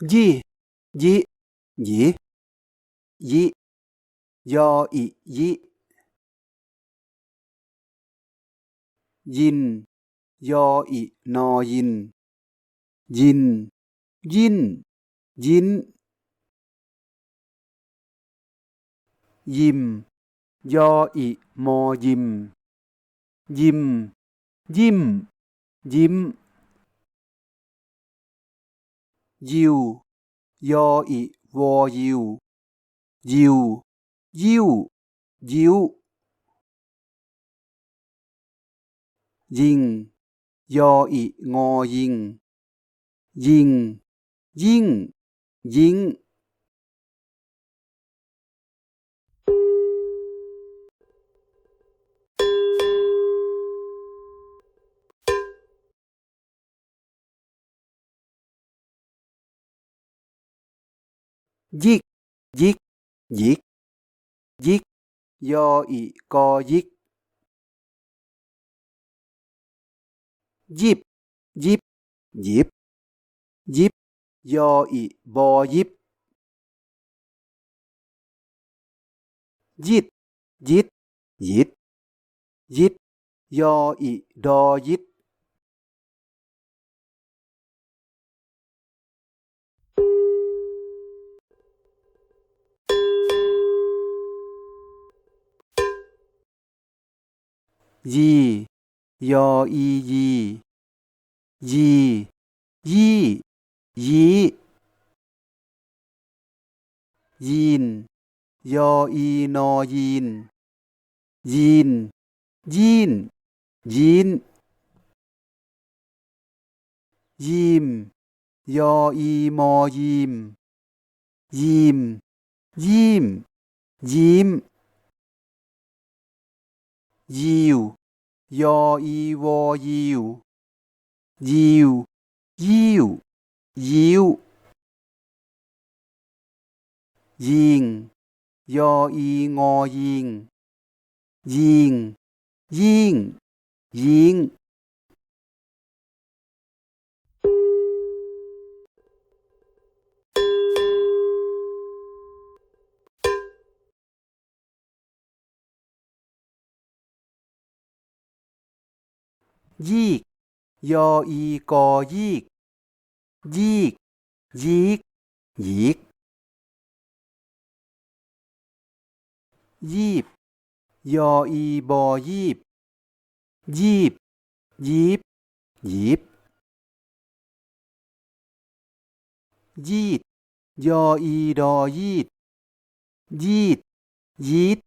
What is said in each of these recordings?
ยี่ยิหยียิยออิยิยิน ยออินอยิน ยิน ยิน ยิน ยิม ยออิมอยิม ยิม ยิมยิ้ม ยิวยออิวอยิว ยิว ยิว ยิว ยิง ยออิงอยิง ยิง ยิ่ง ยิง ยิก ยิก ยิก ยิก ยออิกอยิก ยิบ ยิบ ยิบ ยิบ ยออิบอยิบ ยิด ยิด ยิด ยิด ยออิดอยิด ยียออียียียี่ยียีนยออีนอยีนยีนยีนยีนยิมยออีมอยิมยิมยิมยิม ยิวยออีวอยิวยิวยิวยิวยิ ยีก ยออีกอยีก ยีก ยีก ยีก ยีบ ยออีบอยีบ ยีบ ยีบ ยีบ ยีด ยออีดอยีด ยีด ยีด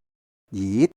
ยีด